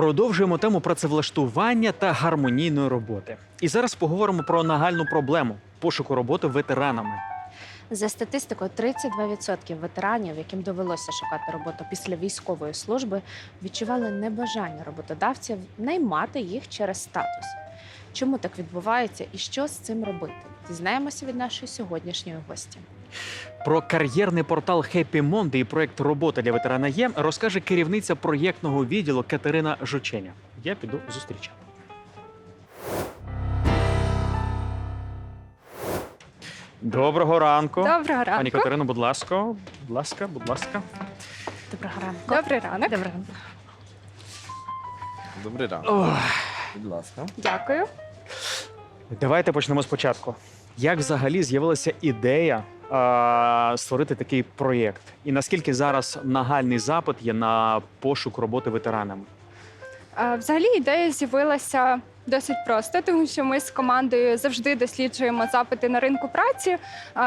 Продовжуємо тему працевлаштування та гармонійної роботи. І зараз поговоримо про нагальну проблему пошуку роботи ветеранами. За статистикою, 32% ветеранів, яким довелося шукати роботу після військової служби, відчували небажання роботодавців наймати їх через статус. Чому так відбувається і що з цим робити? Дізнаємося від нашої сьогоднішньої гості. Про кар'єрний портал Happy Monday і проект Робота для ветерана є розкаже керівниця проєктного відділу Катерина Жученя. Я піду зустрічати. Доброго ранку. Доброго ранку. Пані. Катерино, будь ласка, будь ласка, будь ласка. Доброго ранку. Добрий ранок. Доброго ранку. Добрий ранок. Ох. Будь ласка. Дякую. Давайте почнемо спочатку. Як взагалі з'явилася ідея створити такий проєкт? І наскільки зараз нагальний запит є на пошук роботи ветеранами? Взагалі ідея з'явилася досить просто, тому що ми з командою завжди досліджуємо запити на ринку праці,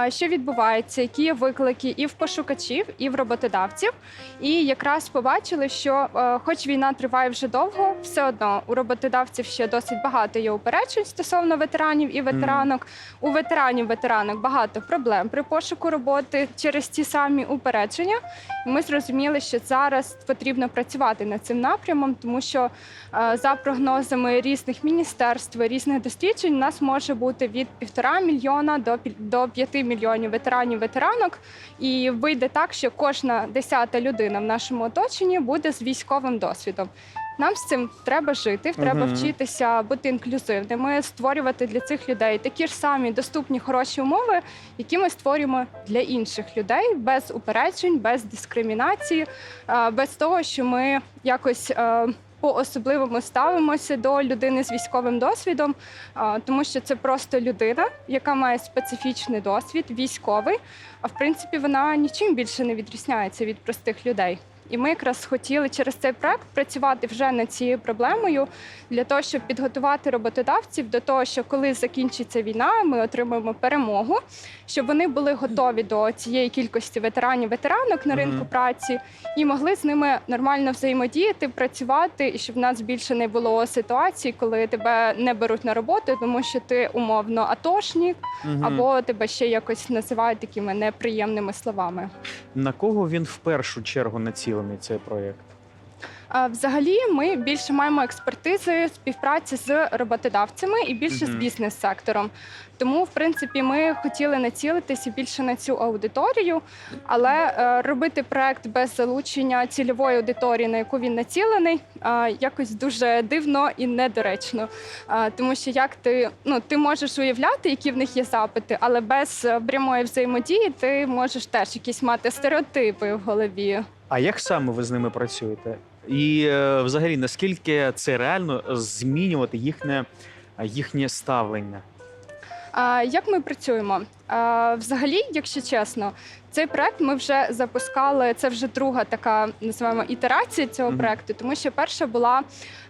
що відбувається, які є виклики і в пошукачів, і в роботодавців. І якраз побачили, що, е, хоч війна триває вже довго, все одно у роботодавців ще досить багато є упереджень стосовно ветеранів і ветеранок. У ветеранів ветеранок багато проблем при пошуку роботи через ті самі упередження. І Ми зрозуміли, що зараз потрібно працювати над цим напрямом, тому що е, за прогнозами різних міністерств, різних досліджень, у нас може бути від півтора мільйона до до п'яти мільйонів ветеранів ветеранок. І вийде так, що кожна десята людина в нашому оточенні буде з військовим досвідом. Нам з цим треба жити, треба Мгм. вчитися бути інклюзивними, створювати для цих людей такі ж самі доступні хороші умови, які ми створюємо для інших людей без упереджень, без дискримінації, е, без того, що ми якось. По-особливому ставимося до людини з військовим досвідом, тому що це просто людина, яка має специфічний досвід, військовий. А в принципі, вона нічим більше не відрізняється від простих людей. І ми якраз хотіли через цей проект працювати вже над цією проблемою для того, щоб підготувати роботодавців до того, що коли закінчиться війна, ми отримаємо перемогу, щоб вони були готові до цієї кількості ветеранів ветеранок на ринку праці і могли з ними нормально взаємодіяти, працювати, і щоб в нас більше не було ситуацій, коли тебе не беруть на роботу, тому що ти умовно атошник, або тебе ще якось називають такими неприємними словами. на кого він в першу чергу націлений цей проєкт? Взагалі, ми більше маємо експертизи співпраці з роботодавцями і більше з бізнес-сектором. Тому, в принципі, ми хотіли націлитися більше на цю аудиторію, але е, робити проект без залучення цільової аудиторії, на яку він націлений, е, якось дуже дивно і недоречно. Е, тому що як ти ну ти можеш уявляти, які в них є запити, але без прямої взаємодії ти можеш теж якісь мати стереотипи в голові. А як саме ви з ними працюєте? І е, взагалі, наскільки це реально змінювати їхнє, їхнє ставлення? А, Як ми працюємо? А, Взагалі, якщо чесно, цей проект ми вже запускали. Це вже друга така називаємо ітерація цього Мгм. проекту, тому що перша була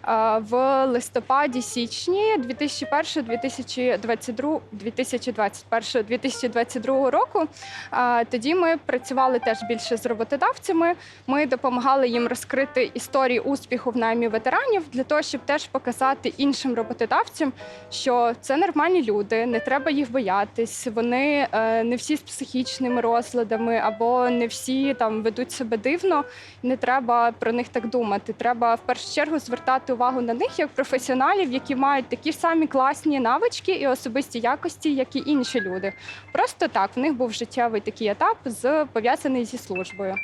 а, в листопаді, січні 2001, 2022, 2021, 2022 року. А, Тоді ми працювали теж більше з роботодавцями. Ми допомагали їм розкрити історії успіху в наймі ветеранів для того, щоб теж показати іншим роботодавцям, що це нормальні люди, не треба їх боятись. Вони е, не всі з психічними розладами, або не всі там ведуть себе дивно. Не треба про них так думати. Треба в першу чергу звертати увагу на них як професіоналів, які мають такі ж самі класні навички і особисті якості, як і інші люди. Просто так в них був життєвий такий етап з пов'язаний зі службою.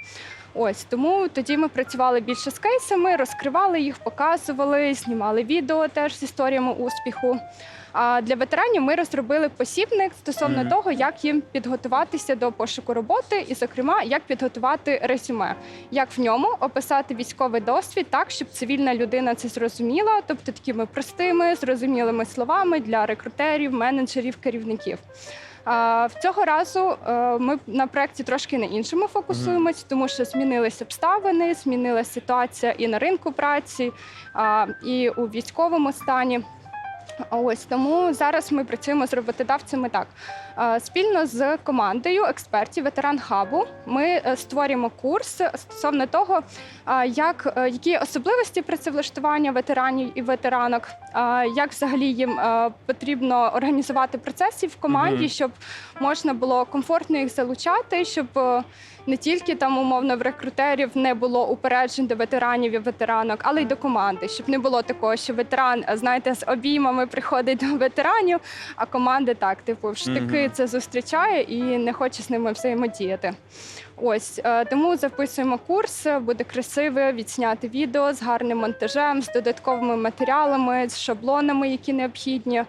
Ось тому тоді ми працювали більше з кейсами, розкривали їх, показували, знімали відео теж з історіями успіху. А для ветеранів ми розробили посібник стосовно того, як їм підготуватися до пошуку роботи, і, зокрема, як підготувати резюме, як в ньому описати військовий досвід так, щоб цивільна людина це зрозуміла, тобто такими простими, зрозумілими словами для рекрутерів, менеджерів, керівників. А, В цього разу е, ми на проєкті трошки на іншому фокусуємось, тому що змінилися обставини, змінилася ситуація і на ринку праці, а, і у військовому стані. Ось тому зараз ми працюємо з роботодавцями так. Е, Спільно з командою експертів ветеран хабу ми е, створюємо курс стосовно того, е, як які особливості працевлаштування ветеранів і ветеранок, як взагалі їм потрібно організувати процеси в команді, щоб можна було комфортно їх залучати, щоб не тільки там умовно в рекрутерів не було упереджень до ветеранів і ветеранок, але й до команди, щоб не було такого, що ветеран, знаєте, з обіймами приходить до ветеранів, а команда так, типу, в штики це зустрічає і не хоче з ними взаємодіяти. Ось е, тому записуємо курс, буде красиве, відсняти відео з гарним монтажем, з додатковими матеріалами, з шаблонами, які необхідні.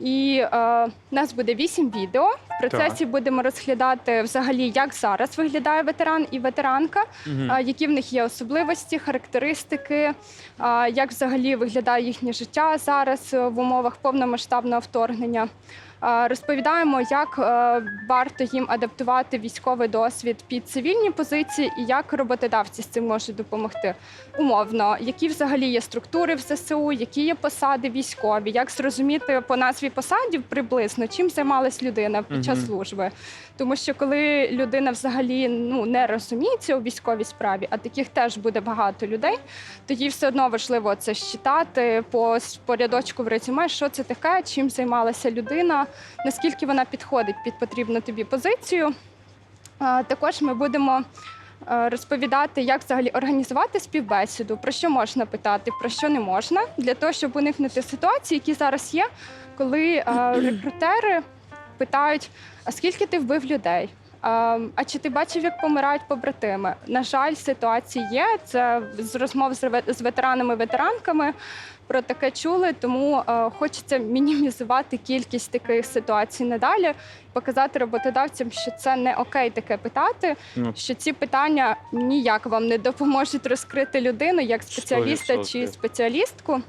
І е, нас буде вісім відео. В процесі будемо розглядати взагалі, як зараз виглядає ветеран і ветеранка, Мгм. е, які в них є особливості, характеристики, е, як взагалі виглядає їхнє життя зараз е, в умовах повномасштабного вторгнення. А, Розповідаємо, як е, варто їм адаптувати військовий досвід під цивільні позиції і як роботодавці з цим можуть допомогти. Умовно, які взагалі є структури в ЗСУ, які є посади військові, як зрозуміти по назві посадів приблизно, чим займалась людина під час Мгм. служби. Тому що коли людина взагалі ну не розуміється у військовій справі, а таких теж буде багато людей, тоді все одно важливо це считати по, с- по рядочку в резюме, що це таке, чим займалася людина, наскільки вона підходить під потрібну тобі позицію. Також ми будемо е, розповідати, як взагалі організувати співбесіду, про що можна питати, про що не можна, для того, щоб уникнути ситуації, які зараз є, коли е, рекрутери питають: а скільки ти вбив людей? А, а чи ти бачив, як помирають побратими? На жаль, ситуації є. Це з розмов з ве- з ветеранами, ветеранками про таке чули. Тому е, хочеться мінімізувати кількість таких ситуацій надалі, показати роботодавцям, що це не окей таке питати, Ну, що ці питання ніяк вам не допоможуть розкрити людину як спеціаліста 100%. чи спеціалістку.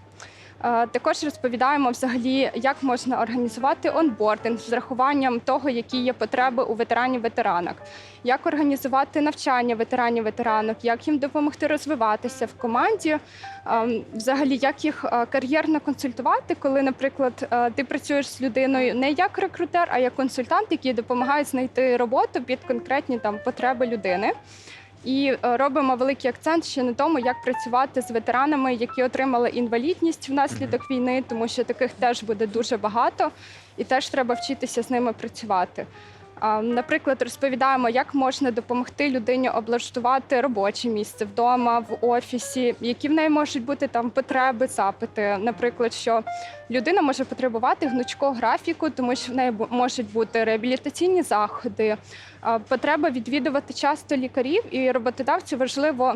Е, Також розповідаємо взагалі, як можна організувати онбординг з врахуванням того, які є потреби у ветеранів ветеранок, як організувати навчання ветеранів ветеранок, як їм допомогти розвиватися в команді, ем, взагалі як їх е, кар'єрно консультувати, коли, наприклад, е, ти працюєш з людиною не як рекрутер, а як консультант, який допомагає знайти роботу під конкретні там потреби людини. І е, робимо великий акцент ще на тому, як працювати з ветеранами, які отримали інвалідність внаслідок війни, тому що таких теж буде дуже багато, і теж треба вчитися з ними працювати. Наприклад, розповідаємо, як можна допомогти людині облаштувати робоче місце вдома, в офісі, які в неї можуть бути там потреби, запити. Наприклад, що людина може потребувати гнучкого графіку, тому що в неї можуть бути реабілітаційні заходи, потреба відвідувати часто лікарів, і роботодавцю важливо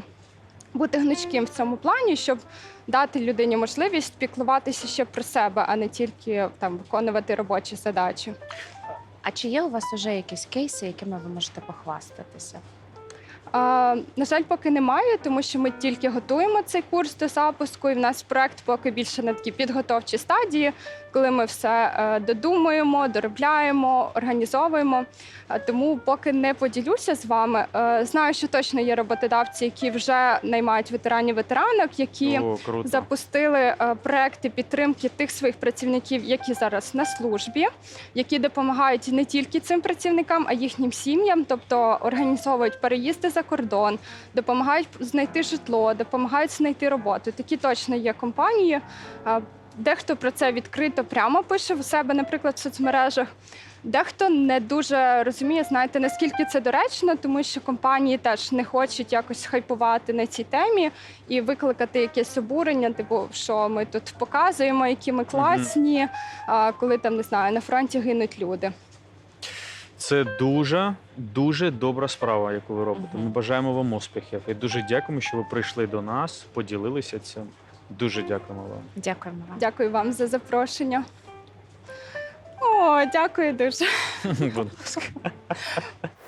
бути гнучким в цьому плані, щоб дати людині можливість піклуватися ще про себе, а не тільки там виконувати робочі задачі. А чи є у вас вже якісь кейси, якими ви можете похвастатися? На жаль, поки немає, тому що ми тільки готуємо цей курс до запуску, і в нас проект поки більше на такій підготовчій стадії, коли ми все е, додумуємо, доробляємо, організовуємо. Тому поки не поділюся з вами. Е, знаю, що точно є роботодавці, які вже наймають ветеранів ветеранок, які О, запустили е, проекти підтримки тих своїх працівників, які зараз на службі, які допомагають не тільки цим працівникам, а їхнім сім'ям, тобто організовують переїзди за кордон, допомагають знайти житло, допомагають знайти роботу. Такі точно є компанії. Дехто про це відкрито прямо пише в себе, наприклад, в соцмережах. Дехто не дуже розуміє, знаєте, наскільки це доречно, тому що компанії теж не хочуть якось хайпувати на цій темі і викликати якесь обурення, типу, що ми тут показуємо, які ми класні, коли там не знаю, на фронті гинуть люди. Це дуже дуже добра справа, яку ви робите. Ми бажаємо вам успіхів і дуже дякуємо, що ви прийшли до нас, поділилися цим. Дуже дякуємо вам. Дякуємо вам. Дякую вам за запрошення. О, дякую дуже. Будь ласка.